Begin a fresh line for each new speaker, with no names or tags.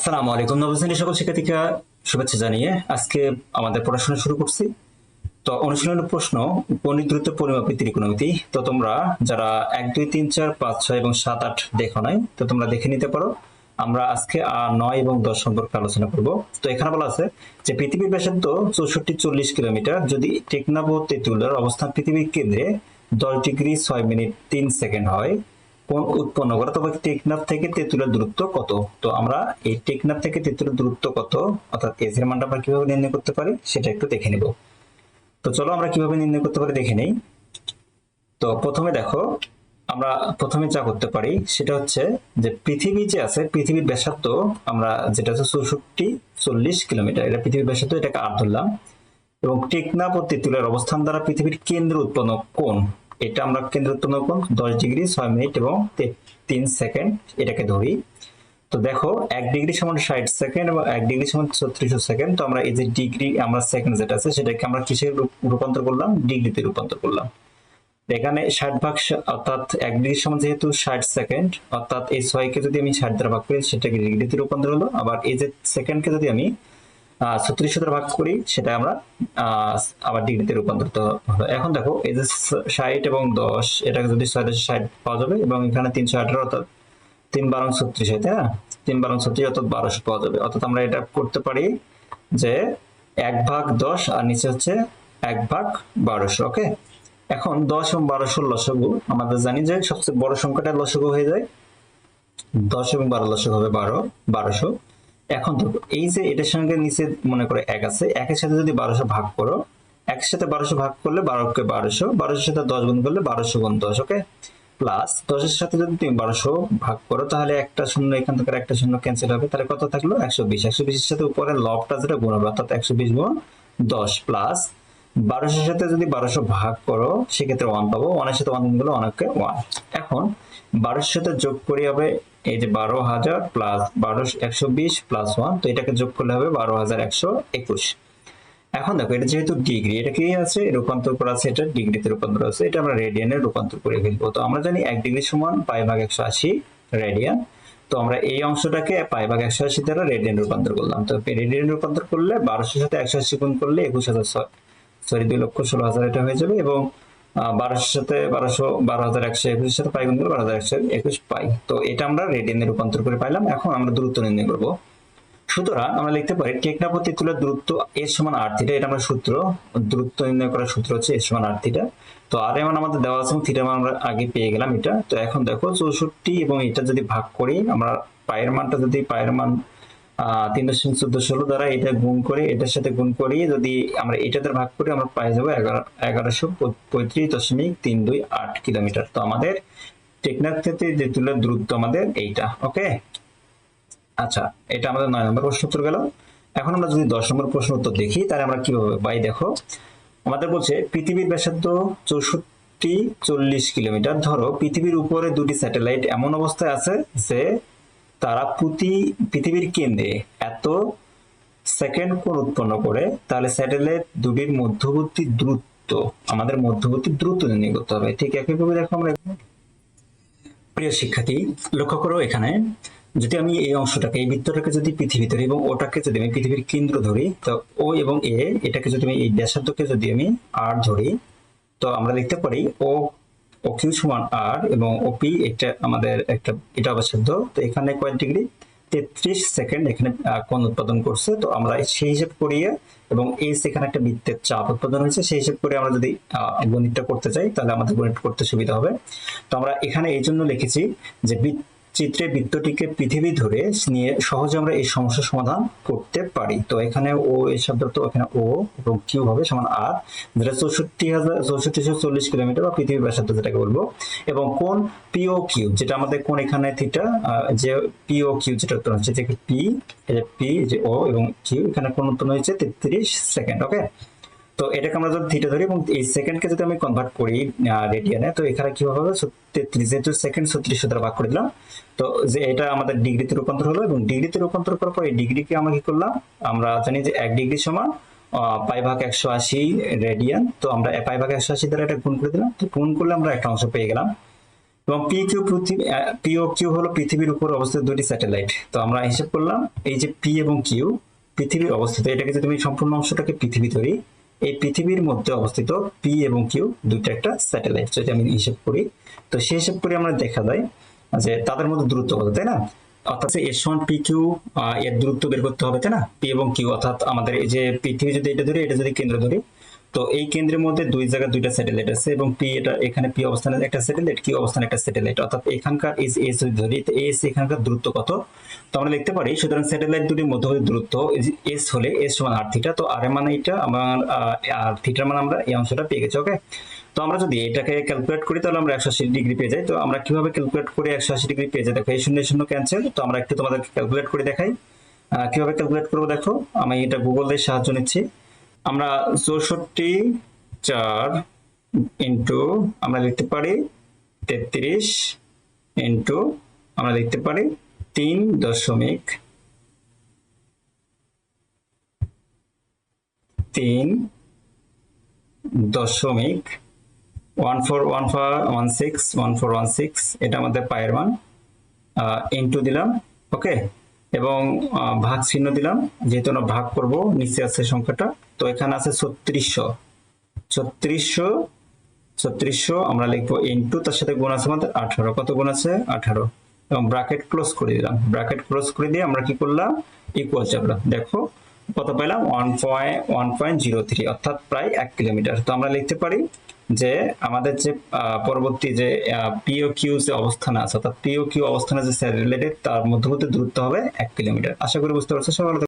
আসসালামু আলাইকুম। সকল শিক্ষার্থীকে শুভেচ্ছা জানিয়ে আজকে আমাদের পড়াশোনা শুরু করছি। তো অনুশীলনের প্রশ্ন, গণিত ত্রিকোণমিতি তো তোমরা যারা এক, দুই, তিন, চার, পাঁচ, ছয় এবং সাত, আট দেখো নাই, তো তোমরা দেখে নিতে পারো। আমরা আজকে নয় এবং দশ সম্পর্কে আলোচনা করব। তো এখানে বলা আছে যে পৃথিবীর ব্যাসার্ধ চৌষট্টি চল্লিশ কিলোমিটার। যদি টেকনাফ ও তেঁতুলার অবস্থান পৃথিবীর কেন্দ্রে দশ ডিগ্রি ছয় মিনিট তিন সেকেন্ড হয় উৎপন্ন করে, তবে টেকনাফ থেকে তেঁতুলের দূরত্ব কত? তো আমরা এই টেকনাফ থেকে তেঁতুলের দূরত্ব কত, অর্থাৎ এস এর মানটা আমরা কীভাবে নির্ণয় করতে পারি, সেটা একটু দেখে নিব। তো চলো আমরা কীভাবে নির্ণয় করতে পারি দেখে নেই। তো প্রথমে দেখো, আমরা প্রথমে যা করতে পারি, সেটা হচ্ছে যে পৃথিবী যে আছে, পৃথিবীর ব্যাসার্ধ আমরা যেটা হচ্ছে চৌষট্টি, চল্লিশ কিলোমিটার। এটা পৃথিবীর ব্যাসার্ধ, এটাকে আর ধরলাম। এবং টেকনাফ ও তেঁতুলের অবস্থান দ্বারা পৃথিবীর কেন্দ্র উৎপন্ন কোণ? এটা আমরা কেন্দ্র উৎপন্ন কোণ দশ ডিগ্রি, ছয় মিনিট এবং তিন সেকেন্ড এটাকে ধরি। তো দেখো, এক ডিগ্রি সমান ষাট সেকেন্ড এবং এক ডিগ্রি সমান ছত্রিশ সেকেন্ড। তো আমরা এই যে ডিগ্রি, আমরা সেকেন্ড যেটা আছে, সেটাকে আমরা কিসে রূপান্তর করলাম? ডিগ্রিতে রূপান্তর করলাম। এখানে ষাট ভাগ অর্থাৎ এক ডিগ্রি সমান যেহেতু ষাট সেকেন্ড, অর্থাৎ এই ছয়কে যদি আমি ষাট দ্বারা ভাগ করি, সেটাকে ডিগ্রিতে রূপান্তর হলো। আবার এই যে সেকেন্ডকে যদি আমি ছত্রিশ দ্বারা ভাগ করি সেটা আমরা আবার ডিগ্রিতে রূপান্তরিত হলো এখন দেখো, এই যে ষাট এবং দশ, এটাকে যদি ছয় দশ ষাট পাওয়া যাবে, এবং এখানে তিনশো আঠারো অর্থাৎ তিন বারং ছত্রিশ হয়, তাই না? তিন বারং ছত্রিশ অর্থাৎ বারোশো পাওয়া যাবে। অর্থাৎ আমরা এটা করতে পারি যে এক ভাগ দশ, আর নিচে হচ্ছে এক ভাগ বারোশো, ওকে? এখন দশ এবং বারোশোর লসগু আমাদের জানি যে সবচেয়ে বড় সংখ্যাটা লসগু হয়ে যায়। দশ এবং বারো লসগু হবে বারো, বারোশো। এখন দেখো, এই যে এটার সঙ্গে নিচে মনে করে এক আছে, একের সাথে যদি বারোশো ভাগ করো, একের সাথে বারোশো ভাগ করলে বারোকে বারোশো, বারোশোর সাথে দশ গুণ করলে বারোশো গুণ দশ ওকে প্লাস দশের সাথে যদি তুমি বারোশো ভাগ করো, তাহলে একটা শূন্য, এখান থেকে একটা শূন্য ক্যান্সেল হবে, তাহলে কত থাকল? একশো বিশ, একশো বিশের সাথে উপরে লবটা যেটা গুণ হবে, অর্থাৎ একশো বিশ গুণ দশ প্লাস বারোশোর সাথে যদি বারোশো ভাগ করো, সেক্ষেত্রে ওয়ান পাবো ওয়ানের সাথে ওয়ান গুণ করলে অনেককে ওয়ান এখন, বারোশোর সাথে যোগ করি হবে এই যে বারো হাজার প্লাস বারোশো একশো বিশ প্লাস ওয়ান তো এটাকে যোগ করলে হবে বারো হাজার একশো একুশ। এখন দেখো, এটা যেহেতু ডিগ্রি এটা কি আছে? রূপান্তর করা আছে, এটা ডিগ্রিতে রূপান্তর আছে, এটা আমরা রেডিয়ানে রূপান্তর করে ফেলব। তো আমরা জানি এক ডিগ্রি সমান পাই ভাগ একশো আশি রেডিয়ান তো আমরা এই অংশটাকে পাই ভাগ একশো আশি দ্বারা রেডিয়ান রূপান্তর করলাম। তো রেডিয়ান রূপান্তর করলে বারোশোর সাথে একশো আশি গুণ করলে একুশ হাজার সরি, দুই লক্ষ ষোলো হাজার এটা হয়ে যাবে এবং বারোশোর সাথে বারোশো, বারো হাজার একশো একুশের সাথে পাই বারো হাজার একশো একুশ পাই। তো এটা আমরা রেডিয়ানে রূপান্তর করে পাইলাম। এখন আমরা দূরত্ব নির্ণয় সুতরাং আমরা লিখতে পারি ও তেঁতুলের দূরত্ব এর সমান আর থিটা এটা আমরা সূত্র, দূরত্ব নির্ণয় করার সূত্র হচ্ছে এর সমান আর থিটা তো আর এমন আমাদের দেওয়া আছে থিটা মান আমরা আগে পেয়ে গেলাম এটা। তো এখন দেখো চৌষট্টি এবং এটা যদি ভাগ করি, আমরা পায়ের মানটা যদি পায়ের মান তিন দশমিক চোদ্দ ষোলো দ্বারা এটা গুণ করে, এটার সাথে গুণ যদি আমরা এটাতে ভাগ করি আমরা পাই যাব এগারো, এগারোশো পঁয়ত্রিশ দশমিক তিন দুই আট কিলোমিটার। তো আমাদের টেকনাফ থেকে দূরত্ব আমাদের এইটা, ওকে? আচ্ছা এটা আমাদের নয় নম্বর প্রশ্ন উত্তর গেল। এখন আমরা যদি দশ নম্বর প্রশ্ন উত্তর দেখি, তাহলে আমরা কীভাবে পাই? দেখো, আমাদের বলছে পৃথিবীর ব্যাসার্ধ চৌষট্টি চল্লিশ কিলোমিটার। ধরো, পৃথিবীর উপরে দুটি স্যাটেলাইট এমন অবস্থায় আছে যে তারা প্রতি পৃথিবীর কেন্দ্রে এত সেকেন্ড কোণ উৎপন্ন করে, তাহলে স্যাটেলাইট দুটির মধ্যবর্তী দূরত্ব, আমাদের মধ্যবর্তী দূরত্ব নির্ণয় করতে হবে। ঠিক একইভাবে দেখো আমরা প্রিয় শিক্ষার্থী, লক্ষ্য করো এখানে, যদি আমি এই অংশটাকে, এই বৃত্তটাকে যদি পৃথিবী ধরি এবং ওটাকে যদি আমি পৃথিবীর কেন্দ্র ধরি, তো ও এবং এ এটাকে যদি আমি, এই ব্যাসার্ধকে যদি আমি আর ধরি, তো আমরা লিখতে পারি ও ও সমান আর এবং ওপি এটা আমাদের একটা, এটা অবচ্ছেদ্য। তো এখানে কয় ডিগ্রি, তেত্রিশ সেকেন্ড এখানে কোন উৎপাদন করছে। তো আমরা সেই হিসেব করিয়ে এবং এই সেখানে একটা বৃত্তের চাপ উৎপাদন হয়েছে, সেই হিসেব করে আমরা যদি গণিতটা করতে চাই, তাহলে আমাদের গণিত করতে সুবিধা হবে। তো আমরা এখানে এই জন্য লিখেছি যে বৃত্ত চিত্রে বৃত্তটিকে পৃথিবী ধরে নিয়ে সহজে আমরা এই সমস্যার সমাধান করতে পারি। তো এখানে ও এই শব্দ তো এখানে ও এবং কিউ হবে সমান আর। যেটা চৌষট্টি হাজার চৌষট্টিশো চল্লিশ কিলোমিটার বা পৃথিবীর ব্যাসার্ধ যেটাকে বলব। এবং কোন পিও কিউ, যেটা আমাদের কোন এখানে থিটা যে পিও কিউ যেটা উত্তর হচ্ছে, যে পি পি যে ও এবং কিউ, এখানে কোন উত্তর হয়েছে তেত্রিশ সেকেন্ড ওকে তো এটাকে আমরা যদি থিটা ধরি এবং এই সেকেন্ডকে যদি আমি কনভার্ট করি রেডিয়ানে তো এখানে কি হবে? তেত্রিশ, যেহেতু সেকেন্ড ছত্রিশ দ্বারা ভাগ করে দিলাম, তো যে এটা আমাদের ডিগ্রিতে রূপান্তর হলো এবং ডিগ্রিতে রূপান্তর করার পর এই ডিগ্রিকে আমরা কি করলাম? আমরা জানি যে এক ডিগ্রি সমান পাই ভাগ একশো আশি রেডিয়ান তো আমরা পাই ভাগ একশো আশি দ্বারা এটা গুণ করে দিলাম, তো গুণ করলে আমরা একটা অংশ পেয়ে গেলাম। এবং পি কিউ পৃথিবী পি ও কিউ হলো পৃথিবীর উপর অবস্থিত দুটি স্যাটেলাইট তো আমরা হিসেব করলাম এই যে পি এবং কিউ পৃথিবীর অবস্থিত, এটাকে যদি আমি সম্পূর্ণ অংশটাকে পৃথিবী ধরি এই পৃথিবীর মধ্যে অবস্থিত পি এবং কিউ দুইটা একটা স্যাটেলাইট যদি আমি হিসাব করি। তো সেই হিসাব করে আমরা দেখা যায় যে তাদের মধ্যে দূরত্ব কত, তাই না? অর্থাৎ এর সমান পি কিউ এর দূরত্ব বের করতে হবে, তাই না? পি এবং কিউ অর্থাৎ আমাদের এই যে পৃথিবী যদি এটা ধরি, এটা যদি কেন্দ্র ধরি তো এই কেন্দ্রের মধ্যে দুই জায়গায় দুইটা স্যাটেলাইট আছে এবং পি এটা এখানে পি অবস্থানে একটা স্যাটেলাইট কিউ অবস্থানে একটা স্যাটেলাইট অর্থাৎ এখানকার এস এস ধরি এস এখানকার দূরত্ব কত? তো আমরা লিখতে পারি, সুতরাং স্যাটেলাইট দুটির মধ্যবর্তী দূরত্ব এস হলে এস সমান আর থিটা তো আর মানে এটা আমার আর থিটার মানে আমরা এই অংশটা পেয়ে গেছি ওকে তো আমরা যদি এটাকে ক্যালকুলেট করি, তাহলে আমরা একশো আশি ডিগ্রি পেয়ে যাই। তো আমরা কীভাবে ক্যালকুলেট করে একশো আশি ডিগ্রি পেয়ে যাই? দেখো, এই শূন্য শূন্য ক্যান্সেল তো আমরা একটু তোমাদেরকে ক্যালকুলেট করে দেখাই। কীভাবে ক্যালকুলেট করব দেখো? আমি এটা গুগল দিয়ে সাহায্য নিচ্ছি। আমরা চৌষট্টি চার ইন্টু আমরা লিখতে পারি তেত্রিশ ইন্টু আমরা লিখতে পারি তিন দশমিক তিন দশমিক one four one four one six one four one six এটা আমাদের পায়ের মান ইন্টু দিলাম ওকে এবং ভাগ চিহ্ন দিলাম। যেহেতু আমরা ভাগ করব, নিচে আছে সংখ্যাটা। তো এখানে আছে ছত্রিশশো। ছত্রিশশো ছত্রিশশো আমরা লিখব ইন্টু তার সাথে গুণ আছে আমাদের আঠারো। কত গুণ আছে? আঠারো। এবং ব্রাকেট ক্লোজ করে দিলাম। ব্রাকেট ক্লোজ করে দিয়ে আমরা কি করলাম? ইকুয়াল চাপলাম। দেখো, কত পেলাম one point one point zero three অর্থাৎ প্রায় এক কিলোমিটার। তো আমরা লিখতে পারি যে আমাদের যে পরবর্তী যে পিও কিউ যে অবস্থান আছে, অর্থাৎ পিও কিউ অবস্থানে যে রিলেটেড তার মধ্যবর্তী দূরত্ব হবে এক কিলোমিটার আশা করি বুঝতে পারছ থেকো।